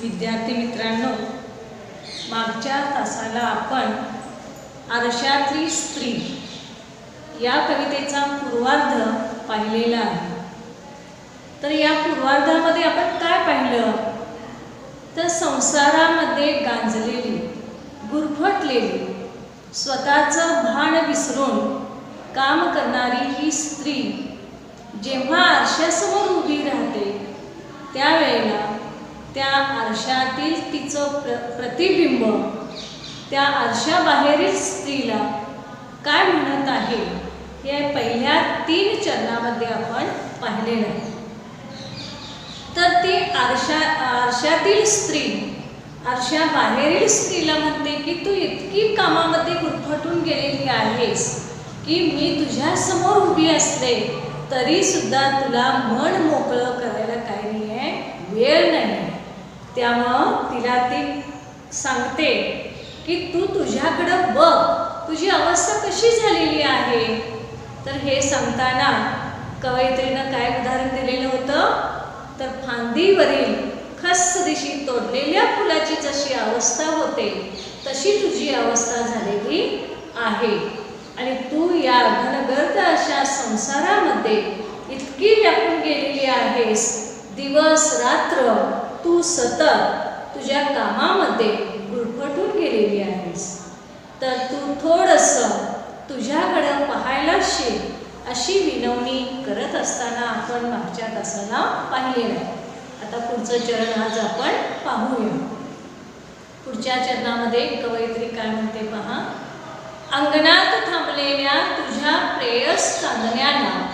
विद्यार्थी मित्रांनो मागच्या तासाला आपण आरशातली स्त्री या कवितेचा पूर्वार्ध पाहिलेला आहे. तर या पूर्वार्धामध्ये आपण काय पाहिलं? तर संसारामध्ये गांजलेली गुरफटलेली स्वतःचं भान विसरून काम करणारी ही स्त्री जेव्हा आरशासमोर उभी राहते त्यावेळेला त्या आरशातील तिचं प्र प्रतिबिंब त्या आरशाबाहेरील स्त्रीला काय म्हणत आहे हे पहिल्या तीन चरणामध्ये आपण पाहिलेलं आहे तर ती आरशा आरशातील स्त्री आरशाबाहेरील स्त्रीला म्हणते की तू इतकी कामामध्ये गुरफटून गेलेली आहेस की मी तुझ्यासमोर उभी असते तरीसुद्धा तुला मन मोकळं करायला काय नाही आहे वेळ नाही. त्यामुळं तिला ती सांगते की तू तुझ्याकडं बघ तुझी अवस्था कशी झालेली आहे? तर हे सांगताना कवयित्रीनं काय उदाहरण दिलेलं होतं? तर फांदीवरील खस्स दिशी तोडलेल्या फुलाची जशी अवस्था होते तशी तुझी अवस्था झालेली आहे. आणि तू या घनगर्द अशा संसारामध्ये इतकी व्यापून गेलेली आहेस. दिवस रात्र तू सतत तुझ्या कामामध्ये गुरफटून गेलेली आहेस. तर तू थोडंसं तुझ्याकडं पाहायला शिक अशी विनवणी करत असताना आपण मागच्या तासाला पाहिलेलं आहे. आता पुढचं चरण आज आपण पाहूया. पुढच्या चरणामध्ये कवयित्री काय म्हणते पहा? अंगणात थांबलेल्या तुझ्या प्रेयस चांदण्याला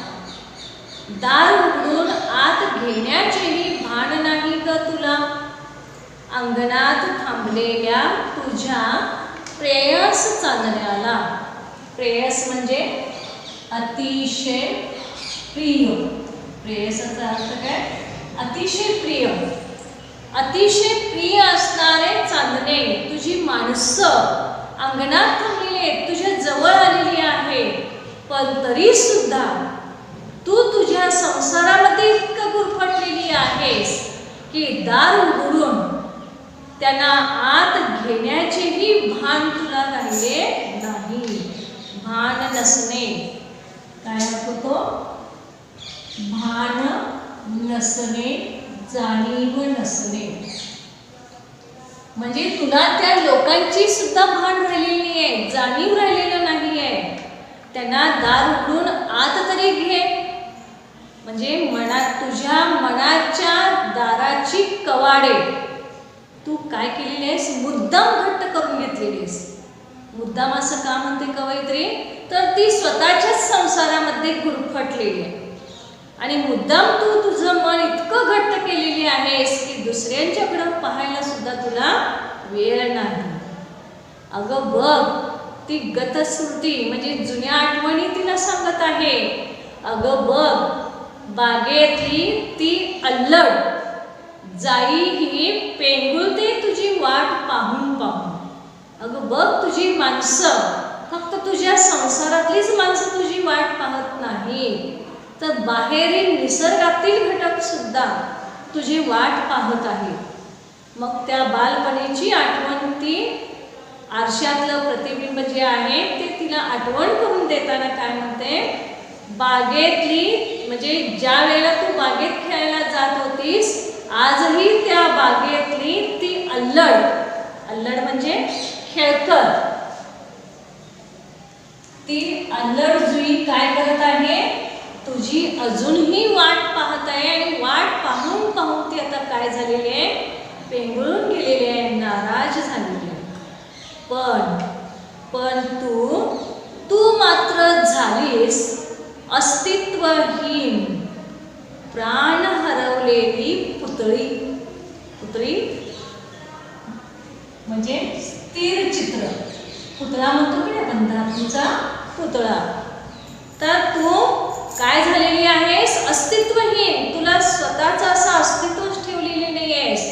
दार उघडून आत घेण्याचेही भान नाही ग तुला? अंगणात थांबलेल्या तुझ्या प्रेयस चांदण्याला. प्रेयस म्हणजे अतिशय प्रिय. प्रेयसाचा अर्थ काय? अतिशय प्रिय. अतिशय प्रिय असणारे चांदणे तुझी माणसं अंगणात थांबलेली आहेत तुझ्या जवळ आलेली आहे पण तरी सुद्धा तू तुझ्या संसारामध्ये आहेस की दार उघडून त्यांना आत घेण्याचेही भान तुला राहिले नाही. भान नसणे. काय होतो? भान नसणे जाणीव नसणे. म्हणजे तुला त्या लोकांची सुद्धा भान राहिलेली आहे जाणीव राहिलेलं नाही आहे त्यांना दार उघडून आत तरी घे. म्हणजे मनात तुझ्या मनाच्या दाराची कवाडे. तू काय केलेली आहेस? मुद्दाम घट्ट करून घेतलेली आहेस. मुद्दाम असं का म्हणते कवयित्री? तर ती स्वतःच्याच संसारामध्ये गुरफटलेली आहे. आणि मुद्दाम तू तुझं मन इतकं घट्ट केलेली आहेस की दुसऱ्यांच्याकडं पाहायला सुद्धा तुला वेळ नाही. अगं बघ ती गतस्मृती म्हणजे जुन्या आठवणी तिला सांगत आहे. अगं बघ बागेतली ती अल्लड. जाई ही पेंगुळते तुझी वाट पाहून पाहून. अगं बघ तुझी माणसं. फक्त तुझ्या संसारातलीच माणसं तुझी वाट पाहत नाही तर बाहेरील निसर्गातील घटक सुद्धा तुझी वाट पाहत आहे मग त्या बालपणीची आठवण ती आरशातलं प्रतिबिंब जे आहे ते तिला आठवण करून देताना काय म्हणते? बागेतली म्हणजे ज्या वेळेला तू बागेत खेळायला जात होतीस आजही त्या बागेतली ती अल्लड. अल्लड म्हणजे खेळकर. ती अल्लड जुई काय करत आहे? तुझी अजूनही वाट पाहत आहे आणि वाट पाहून पाहून ती आता काय झालेली आहे? पेंगळून गेलेली आहे नाराज झालेली आहे. पण पण तू तू मात्र झालीस. अस्तित्वहीन प्राण हरवलेली पुतळी. पुतळी? म्हणजे स्थिर चित्र. पुतळा म्हणतो की नाही आपण? धातूचा पुतळा. तर तू काय झालेली आहेस? अस्तित्वहीन. तुला स्वतःचं असं अस्तित्वच ठेवलेले नाही आहेस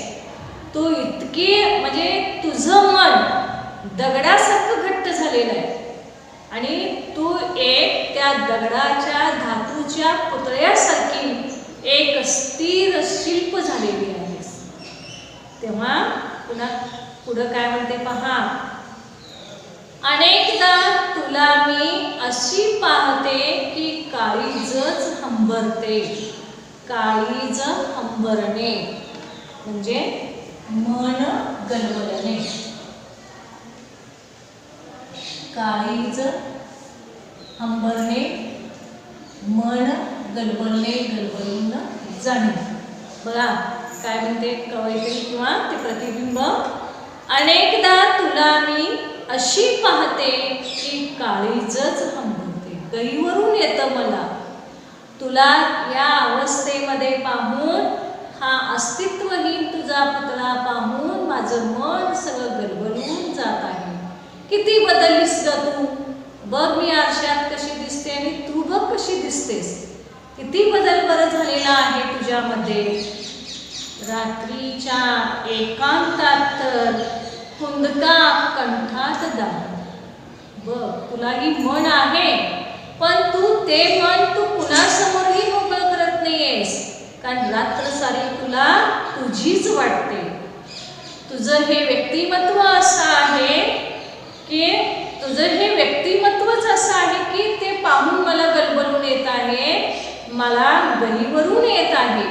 तू इतकी म्हणजे तुझं मन दगडासारखं घट्ट झालेलं आहे. आणि तू एक त्या दगडाच्या धातूच्या पुतळ्यासारखी एक स्थिर शिल्प झालेली आहेस. तेव्हा पुन्हा पुढं काय म्हणते पहा? अनेकदा तुला मी अशी पाहते की काळीजच हंबरते काळीज हंबरणे म्हणजे मन गलबलणे काळीज हंबरणे मन गलबलणे गलबलून जाणे. बघा काय म्हणते कवयित्री किंवा ते प्रतिबिंब? अनेकदा तुला मी अशी पाहते की काळीजच हंबरते. गईवरून येतं मला. तुला या अवस्थेमध्ये पाहून हा अस्तित्वहीन तुझा पुतळा पाहून माझं मन सगळं गलबलून किती बदललीस ग तू? बघ मी आरशात कशी दिसते आणि तू बघ कशी दिसतेस. किती बदल बरं झालेला आहे तुझ्यामध्ये. रात्रीच्या एकांतात तर कुंदका कंठात दा बघ तुला ही मन आहे पण तू ते मन तू कुणासमोरही मोकळं करत नाहीयेस. कारण रात्र सारी तुला तुझीच वाटते. तुझं हे व्यक्तिमत्व असं आहे की तुझं हे व्यक्तिमत्वच असं आहे की ते पाहून मला गलबलून येत आहे मला गहीवरून येत आहे.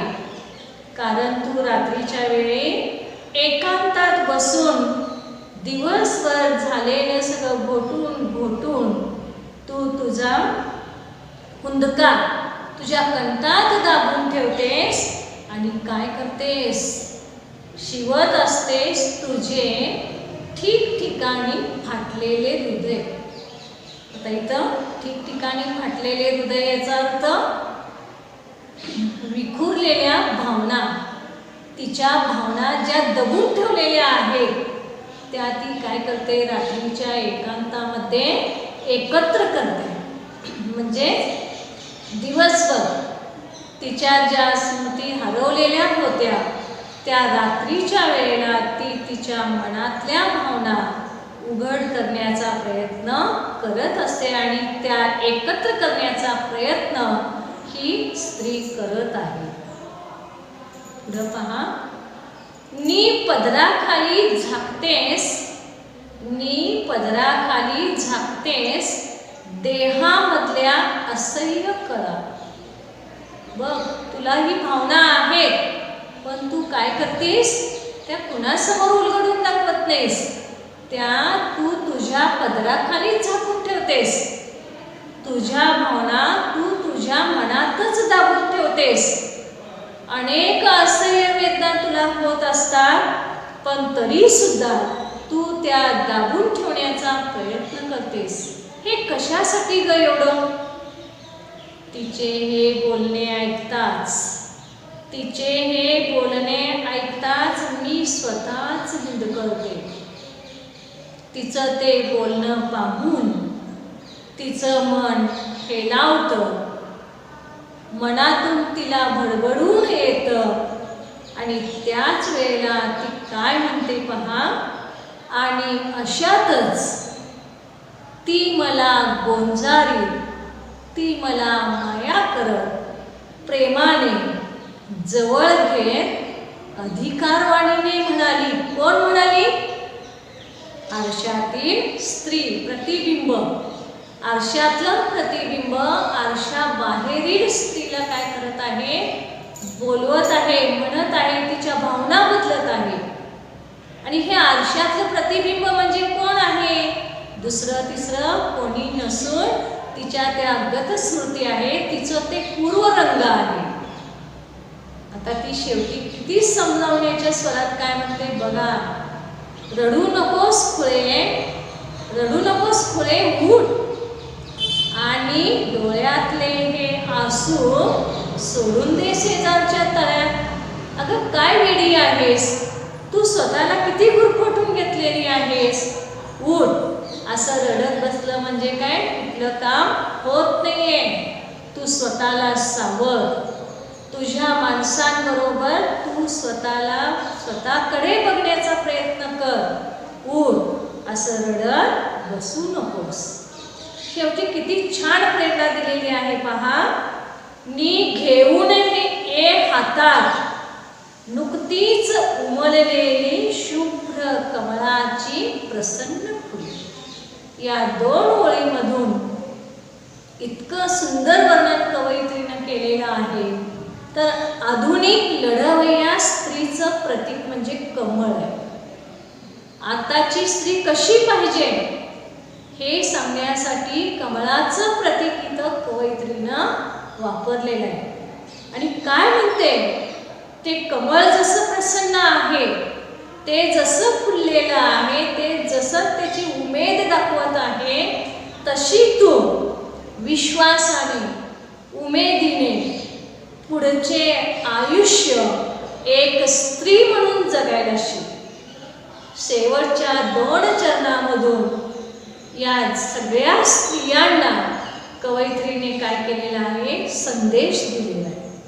कारण तू रात्रीच्या वेळी एकांतात बसून दिवसभर झालेलं सगळं घोटून घोटून तू तुझा हुंदका तुझ्या कंटात दाबून ठेवतेस आणि काय करतेस? शिवत असतेस तुझे ठिकठिकाणी फाटलेले हृदय. आता इथं ठिकठिकाणी फाटलेले हृदय याचा अर्थ विखुरलेल्या भावना. तिच्या भावना ज्या दबून ठेवलेल्या आहेत त्या ती काय करते? रात्रीच्या एकांतामध्ये एकत्र करते. म्हणजे दिवसभर तिच्या ज्या स्मृती हरवलेल्या होत्या त्या रात्रीच्या वेळेला ती तिच्या मनातल्या भावना उघड करण्याचा प्रयत्न करत असते आणि त्या एकत्र करण्याचा प्रयत्न ही स्त्री करत आहे. पुढं पहा. नी पदराखाली झाकतेस नी पदराखाली झाकतेस देहामधल्या असह्य कळा बघ तुला ही भावना आहे पण तू काय करतेस? त्या कुणासमोर उलगडून दाखवत नाहीस. त्या तू तुझ्या पदराखाली झाकून ठेवतेस. तुझ्या भावना तू तुझ्या मनातच दाबून ठेवतेस. अनेक असह्य वेदना तुला होत असतात पण तरी सुद्धा तू त्या दाबून ठेवण्याचा प्रयत्न करतेस. हे कशासाठी ग एवढं? तिचे हे बोलणे ऐकताच तिचे हे बोलणे ऐकताच मी स्वतःच हिंदकळते तिचं ते बोलणं पाहून तिचं मन हेलावतं. मनातून तिला भडभडून येतं. आणि त्याच वेळेला ती काय म्हणते पहा? आणि अशातच ती मला गोंजारी ती मला माया करत प्रेमाने जवळ घेत अधिकारवाणीने म्हणाली. कोण म्हणाली? आरशातील स्त्री प्रतिबिंब. आरशातलं प्रतिबिंब आरशा बाहेरील स्त्रीला काय करत आहे? बोलवत आहे म्हणत आहे तिच्या भावना बदलत आहे. आणि हे आरशातलं प्रतिबिंब म्हणजे कोण आहे? दुसरं तिसरं कोणी नसून तिच्या त्या अगत स्मृती आहे. तिचं ते पूर्वरंग आहे. आता ती शेवटी किती समजावण्याच्या स्वरात काय म्हणते? बघा. रडू नकोस खुळे. रडू नकोस खुळे उठ आणि डोळ्यातले हे आसू सोडून दे शेजारच्या तळ्यात. अगं काय वेडी आहेस? तू स्वतःला किती गुरफटून घेतलेली आहेस? उठ असं रडत बसलं म्हणजे काय? कुठलं काम होत नाहीये. तू स्वतःला सावध तुझ्या माणसांबरोबर तू स्वतःला स्वतःकडे बघण्याचा प्रयत्न कर. उठ असं रडत बसू नकोस. शेवटी किती छान प्रेरणा दिलेली आहे पहा. नी घेऊन ए हातात. नुकतीच उमललेली शुभ्र कमळाची प्रसन्न फुले. या दोन ओळीमधून इतकं सुंदर वर्णन कवयित्रीनं केलेलं आहे. तर आधुनिक लढवया स्त्रीचं प्रतीक म्हणजे कमळ आहे. आताची स्त्री कशी पाहिजे? हे सांगण्यासाठी कमळाचं प्रतीक इथं कवयित्रीनं वापरलेलं आहे. आणि काय म्हणते? ते कमळ जसं प्रसन्न आहे ते जसं फुललेलं आहे ते जसं त्याची उमेद दाखवत आहे तशी तू विश्वासाने उमेदीने पुढचे आयुष्य एक स्त्री म्हणून जगायला शिक. शेवटच्या दोन चरणामधून या सगळ्या स्त्रियांना कवयित्रीने काय केलेला आहे? संदेश दिलेला आहे.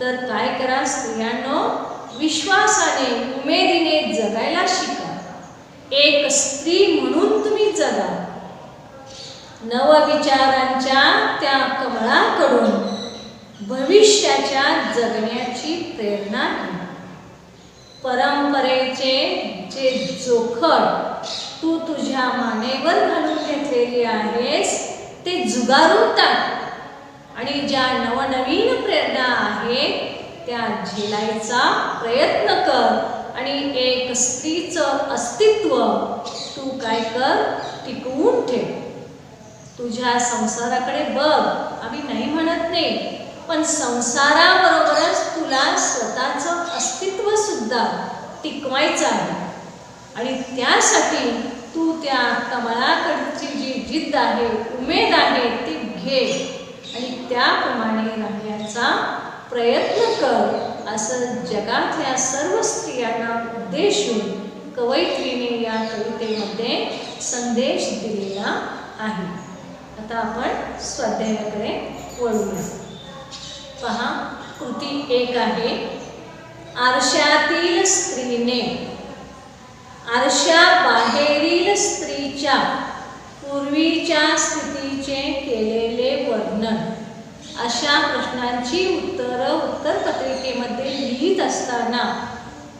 तर काय करा स्त्रियांनो? विश्वासाने उमेदीने जगायला शिका. एक स्त्री म्हणून तुम्ही जगा. नवविचारांच्या त्या कमळाकडून भविष्याच्या जगण्याची प्रेरणा घ्या परंपरेचे जे जोखड तू तुझ्या मानेवर घालून घेतलेली आहेस ते जुगारून आणि ज्या नवनवीन प्रेरणा आहेत त्या झेलायचा प्रयत्न कर. आणि एक स्त्रीचं अस्तित्व तू काय कर टिकवून ठेव. तुझ्या संसाराकडे बघ. आम्ही नाही म्हणत नाही. पण संसाराबरोबरच तुला स्वतःचं अस्तित्व सुद्धा टिकवायचं आहे. आणि त्यासाठी तू त्या कमळाकडची जी जिद्द आहे उमेद आहे ती घे. आणि त्याप्रमाणे राहण्याचा प्रयत्न कर असं जगातल्या सर्व स्त्रियांना उद्देशून कवयित्रीने या कवितेमध्ये संदेश दिलेला आहे. आता आपण स्वाध्यायाकडे वळूया. पहा कृती एक आहे. आरशातील स्त्रीने आरशा बाहेरील स्त्रीच्या पूर्वीच्या स्थितीचे केलेले वर्णन. अशा प्रश्नांची उत्तरं उत्तरपत्रिकेमध्ये लिहित असताना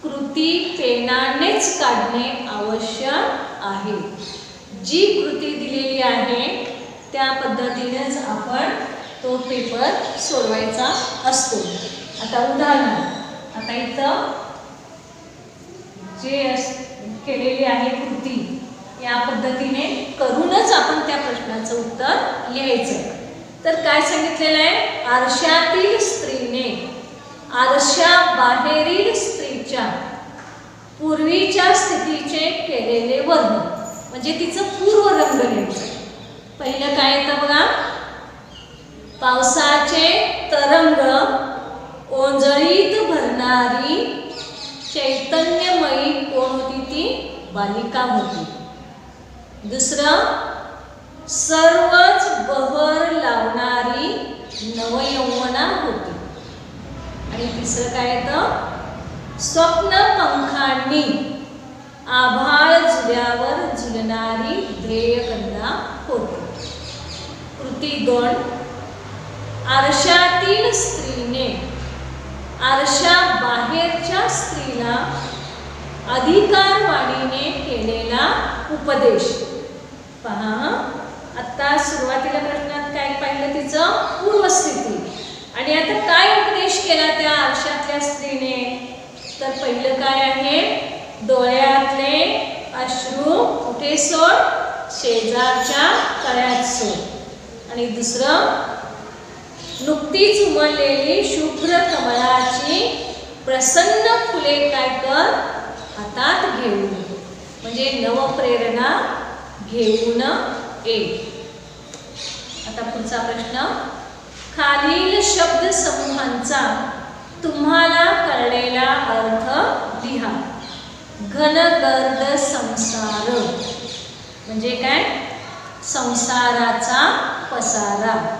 कृती पेनानेच काढणे आवश्यक आहे. जी कृती दिलेली आहे त्या पद्धतीनेच आपण तो पेपर सोडवायचा असतो. आता उदाहरण आता इथं जे अस केलेली आहे कृती या पद्धतीने करूनच आपण त्या प्रश्नाचं उत्तर लिहायचं. तर काय सांगितलेलं आहे? आरशातील स्त्रीने आरशा बाहेरील स्त्रीच्या पूर्वीच्या स्थितीचे केलेले वर्णन म्हणजे तिचं पूर्व रंग लिहायचं. पहिलं काय येतं बघा? पावसाचे तरंग ओंजळीत भरणारी चैतन्यमयी कोण होती ती बालिका होती. दुसरं सर्वच बहर लावणारी नवयौवना होती. आणि तिसरं काय येतं स्वप्न पंखांनी आभाळ झुल्यावर झुलणारी ध्येयकन्या होती. कृती दोन आरशातील स्त्रीने आरशा बाहेरच्या स्त्रीला अधिकारवाणीने केलेला उपदेश. पहा आता आत्ता सुरुवातीला प्रश्नात काय पाहिलं तिचं? पूर्वस्थिती. आणि आता काय उपदेश केला त्या आरशातल्या स्त्रीने? तर पहिलं काय आहे? डोळ्यातले अश्रू कुठे सोड? शेजारच्या तळ्यात सोड. आणि दुसरं? नुकतीच उमललेली शुभ्र कमळाची प्रसन्न फुले काय कर हातात घेऊन म्हणजे नवप्रेरणा घेऊन ये. आता पुढचा प्रश्न. खालील शब्द समूहांचा तुम्हाला कळलेला अर्थ लिहा. घनगर्द संसार. म्हणजे काय? संसाराचा पसारा.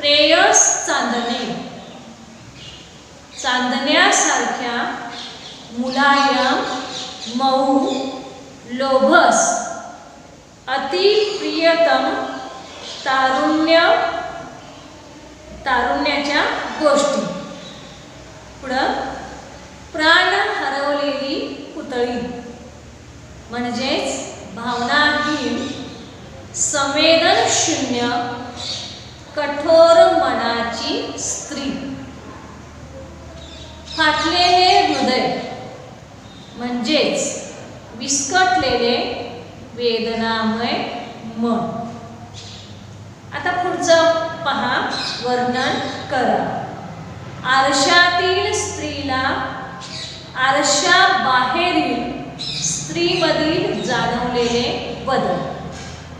प्रेयस चांदणे. चांदण्यासारख्या मुलायम मऊ लोभस अतिप्रियतम तारुण्य तारुण्याच्या गोष्टी. पुढं प्राण हरवलेली पुतळी. म्हणजेच भावनाहीन संवेदनशून्य कठोर मनाची स्त्री. फाटलेले हृदय म्हणजेच विस्कटलेले वेदनामय मन. आता पुढचं पहा वर्णन करा. आरशातील स्त्रीला आरशा बाहेरील स्त्रीमधील जाणवलेले बदल.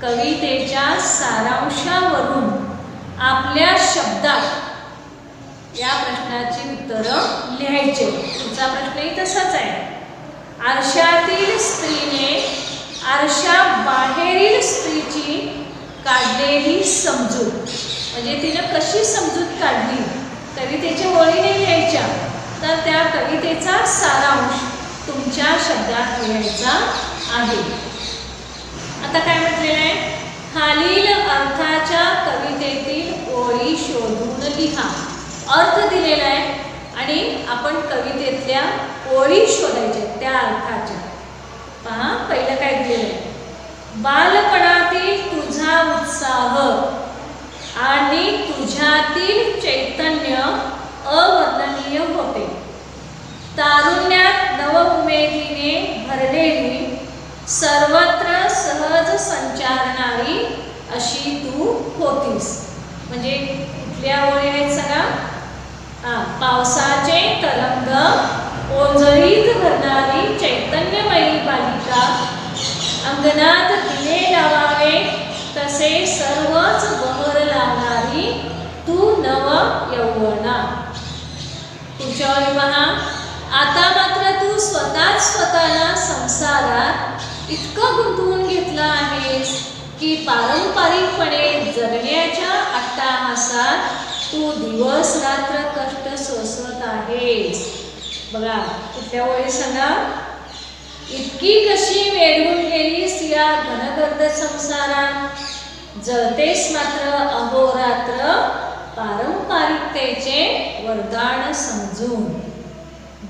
कवितेच्या सारांशावरून आपल्या शब्दात या प्रश्नाची उत्तरं लिहायचे. तुमचा प्रश्नही तसाच आहे. आरशातील स्त्रीने आरशाबाहेरील स्त्रीची काढलेली समजूत. म्हणजे तिनं कशी समजूत काढली? कवितेच्या ओळीने लिहायच्या. तर त्या कवितेचा सारांश तुमच्या शब्दात लिहायचा आहे. आता काय म्हटलेलं आहे? खालील अर्थाच्या कवितेतील अर्थ दिलेला आहे आणि आपण कवितेतल्या ओळी शोधायच्या त्या अर्थाच्या. पहा पहिलं काय दिलेलं आहे? बालपणातील तुझा उत्साह आणि तुझ्यातील चैतन्य अवर्णनीय होते. तारुण्यात नवउमेदीने भरलेली सर्वत्र सहज संचारणारी अशी तू होतीस. म्हणजे कुठल्या ओळी आहेत सगळ्या? पावसाचे तरंग ओंजळीत भरणारी चैतन्यमयी बालिका. अंगणात दिले लावावे तसे सर्वच बहर लावणारी तू नव यौवना. पुढच्या ओळी आता मात्र तू स्वतःच स्वतःला संसारात इतकं गुंतवून घेतलं आहेस की पारंपरिकपणे जगण्याच्या अट्टाहासात तू दिवस रात्र कष्ट सोसत आहेस. बघा कुठल्या ओळी सांगा. इतकी कशी वेढून गेलीस या घनगर्द संसारात? जळतेस मात्र अहोरात्र पारंपरिकतेचे वरदान समजून.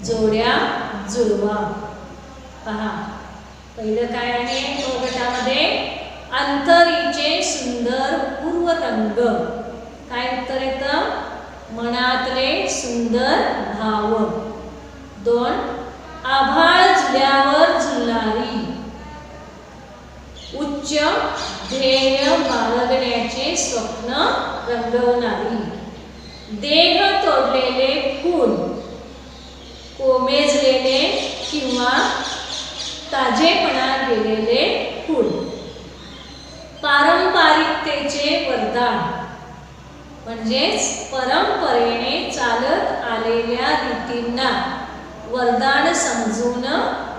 जोड्या जुळवा. पहा पहिलं काय आहे? तो गटामध्ये अंतरीचे सुंदर पूर्वरंग. काय उत्तर येतं मनातले सुंदर भाव. दोन आभाळ झुल्यावर झुलारी उच्च ध्येय बाळगण्याचे स्वप्न रंगवणारी. देह तोडलेले फूल कोमेजलेले किंवा ताजेपणा गेलेले फूल. पारंपरिकतेचे वरदान. म्हणजेच परंपरेने चालत आलेल्या रीतींना वरदान समजून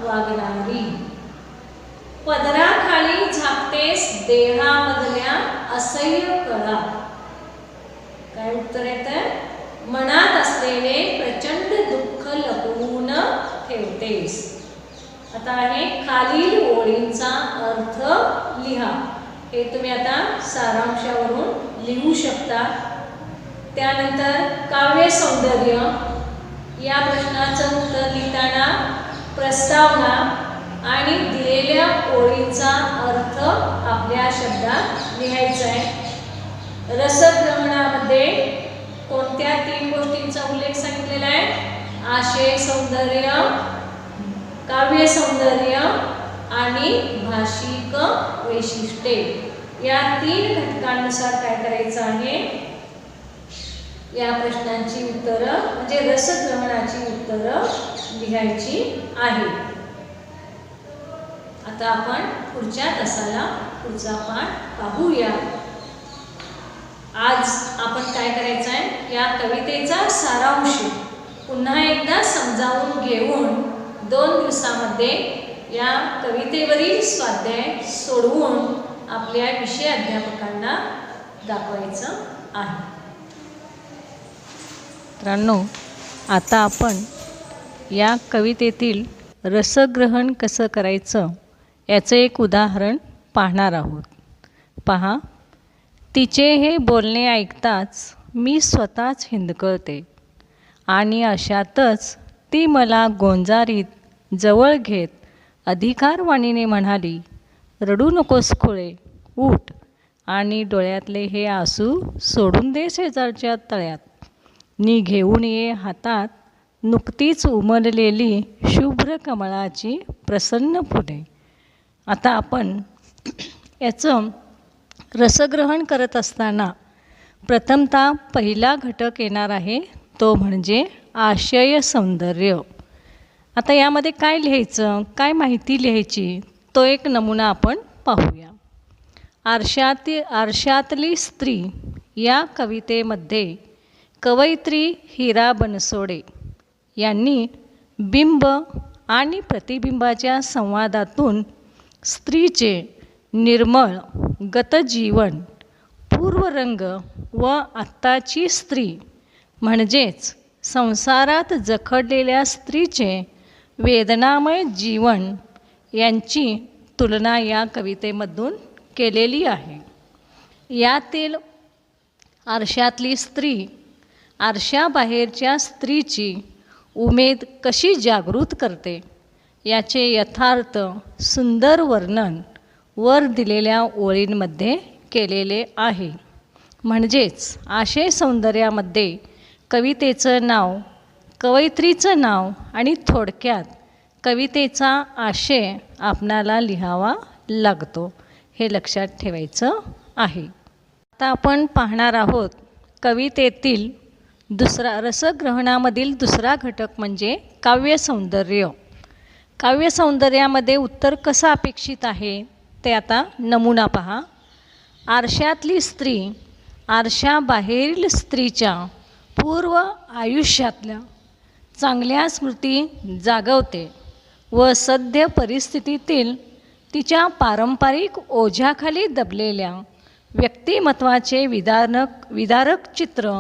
वागणारी. पदराखाली झाकतेस देहामधल्या असह्य कळा. काय उत्तर येत मनात असलेले प्रचंड दुःख लपवून ठेवतेस. आता आहे खालील ओळींचा अर्थ लिहा. हे तुम्ही आता सारांशावरून लिहू शकता. त्यानंतर काव्य सौंदर्य या प्रश्नाचं उत्तर लिहिताना प्रस्तावना आणि दिलेल्या ओळींचा अर्थ आपल्या शब्दात लिहायचा आहे. रसग्रहणामध्ये कोणत्या तीन गोष्टींचा उल्लेख सांगितलेला आहे? आशय सौंदर्य काव्य सौंदर्य आणि भाषिक वैशिष्ट्ये. या तीन घटकांनुसार काय करायचं आहे? या प्रश्नांची उत्तरं म्हणजे रसग्रहणाची उत्तरं लिहायची आहे. आता आपण पुढच्या तासाला पुढचा पाठ पाहूया. आज आपण काय करायचं आहे या कवितेचा सारांश. पुन्हा एकदा समजावून घेऊन दोन दिवसामध्ये या कवितेवरील स्वाध्याय सोडवून आपल्या विषय अध्यापकांना दाखवायचं आहे. मित्रांनो आता आपण या कवितेतील रसग्रहण कसं करायचं याचं एक उदाहरण पाहणार आहोत. पहा तिचे हे बोलणे ऐकताच मी स्वतःच हिंदकळते आणि अशातच ती मला गोंजारीत जवळ घेत अधिकारवाणीने म्हणाली रडू नकोस खुळे उठ आणि डोळ्यातले हे आसू सोडून दे शेजारच्या तळ्यात. नी घेऊन ये हातात नुकतीच उमललेली शुभ्र कमळाची प्रसन्न फुले. आता आपण याचं रसग्रहण करत असताना प्रथमतः पहिला घटक येणार आहे तो म्हणजे आशय सौंदर्य. आता यामध्ये काय लिहायचं काय माहिती लिहायची तो एक नमुना आपण पाहूया. आरशाती आरशातली स्त्री या कवितेमध्ये कवयित्री हिरा बनसोडे यांनी बिंब आणि प्रतिबिंबाच्या संवादातून स्त्रीचे निर्मळ गतजीवन पूर्वरंग व आत्ताची स्त्री म्हणजेच संसारात जखडलेल्या स्त्रीचे वेदनामय जीवन यांची तुलना या कवितेमधून केलेली आहे. यातील आरशातली स्त्री आरशाबाहेरच्या स्त्रीची उमेद कशी जागृत करते? याचे यथार्थ सुंदर वर्णन वर दिलेल्या ओळींमध्ये केलेले आहे. म्हणजेच आशय सौंदर्यामध्ये कवितेचं नाव कवयित्रीचं नाव आणि थोडक्यात कवितेचा आशय आपणाला लिहावा लागतो हे लक्षात ठेवायचं आहे. आता आपण पाहणार आहोत कवितेतील दुसरा रसग्रहणामधील दुसरा घटक म्हणजे काव्यसौंदर्य काव्यसौंदर्यामध्ये उत्तर कसं अपेक्षित आहे? ते आता नमुना पहा. आरशातली स्त्री आरशाबाहेरील स्त्रीच्या पूर्व आयुष्यातल्या चांगल्या स्मृती जागवते व सद्य परिस्थितीतील तिच्या पारंपरिक ओझ्याखाली दबलेल्या व्यक्तिमत्वाचे विदारक विदारक चित्र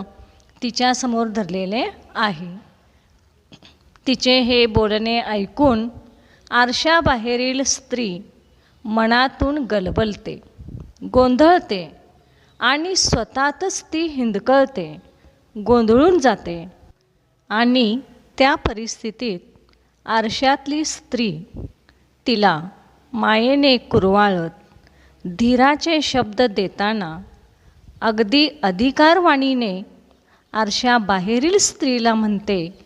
तिच्यासमोर धरलेले आहे. तिचे हे बोलणे ऐकून आरशाबाहेरील स्त्री मनातून गलबलते गोंधळते आणि स्वतःतच ती हिंदकळते गोंधळून जाते. आणि त्या परिस्थितीत आरशातली स्त्री तिला मायेने कुरवाळत धीराचे शब्द देताना अगदी अधिकारवाणीने आरशाबाहेरील स्त्रीला म्हणते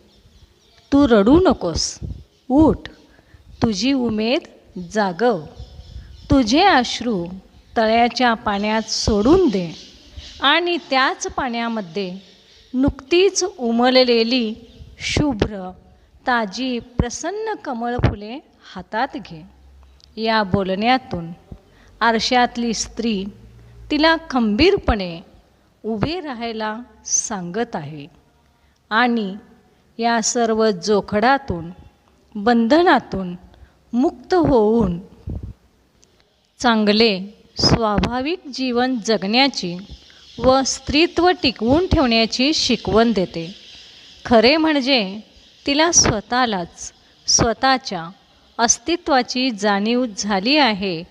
तू रडू नकोस उठ तुझी उमेद जागव तुझे अश्रू तळ्याच्या पाण्यात सोडून दे आणि त्याच पाण्यामध्ये नुकतीच उमललेली शुभ्र ताजी प्रसन्न कमळ फुले हातात घे. या बोलण्यातून आरशातली स्त्री तिला खंबीरपणे उभे राहायला सांगत आहे. आणि या सर्व जोखडातून बंधनातून मुक्त होऊन चांगले स्वाभाविक जीवन जगण्याची व स्त्रीत्व टिकवून ठेवण्याची शिकवण देते. खरे म्हणजे तिला स्वतःलाच स्वतःच्या अस्तित्वाची जाणीव झाली आहे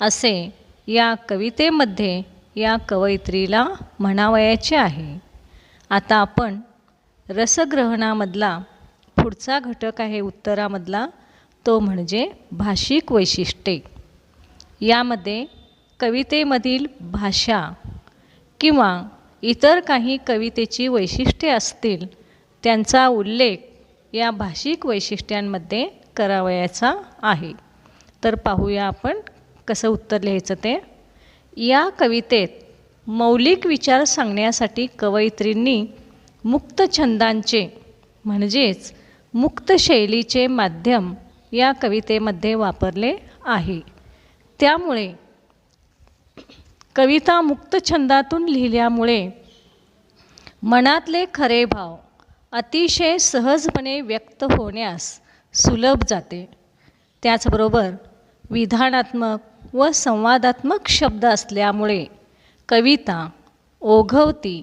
असे या कवितेमध्ये या कवयित्रीला म्हणावयाचे आहे. आता आपण रसग्रहणामधला पुढचा घटक आहे उत्तरामधला तो म्हणजे भाषिक वैशिष्ट्ये. यामध्ये कवितेमधील भाषा किंवा इतर काही कवितेची वैशिष्ट्ये असतील त्यांचा उल्लेख या भाषिक वैशिष्ट्यांमध्ये करावयाचा आहे. तर पाहूया आपण कसं उत्तर लिहायचं ते. या कवितेत मौलिक विचार सांगण्यासाठी कवयित्रींनी मुक्त छंदांचे म्हणजेच मुक्त शैलीचे माध्यम या कवितेमध्ये वापरले आहे. त्यामुळे कविता मुक्त छंदातून लिहिल्यामुळे मनातले खरे भाव अतिशय सहजपणे व्यक्त होण्यास सुलभ जाते. त्याचबरोबर विधानात्मक व संवादात्मक शब्द असल्यामुळे कविता ओघवती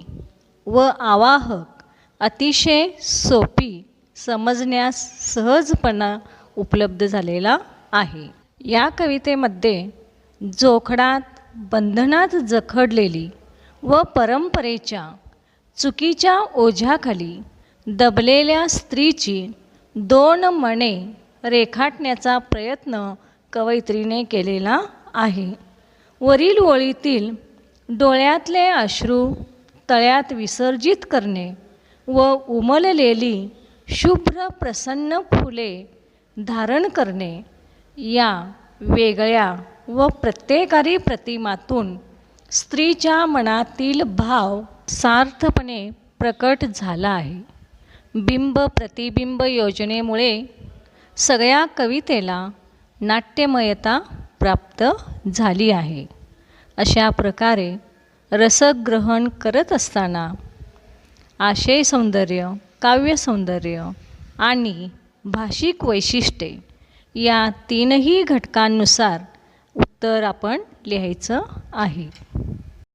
व आवाहक अतिशय सोपी समजण्यास सहजपणा उपलब्ध झालेला आहे. या कवितेमध्ये जोखडात बंधनात जखडलेली व परंपरेच्या चुकीच्या ओझ्याखाली दबलेल्या स्त्रीची दोन मणे रेखाटण्याचा प्रयत्न कवयित्रीने केलेला आहे. वरील ओळीतील डोळ्यातले अश्रू तळ्यात विसर्जित करणे व उमललेली शुभ्र प्रसन्न फुले धारण करणे या वेगळ्या व प्रत्येकारी प्रतिमातून स्त्रीच्या मनातील भाव सार्थपणे प्रकट झाला आहे. बिंब प्रतिबिंब योजनेमुळे सगळ्या कवितेला नाट्यमयता प्राप्त झाली आहे. अशा प्रकारे रसग्रहण करत असताना आशय सौंदर्य काव्यसौंदर्य आणि भाषिक वैशिष्ट्ये या तीनही घटकांनुसार उत्तर आपण लिहायचं आहे.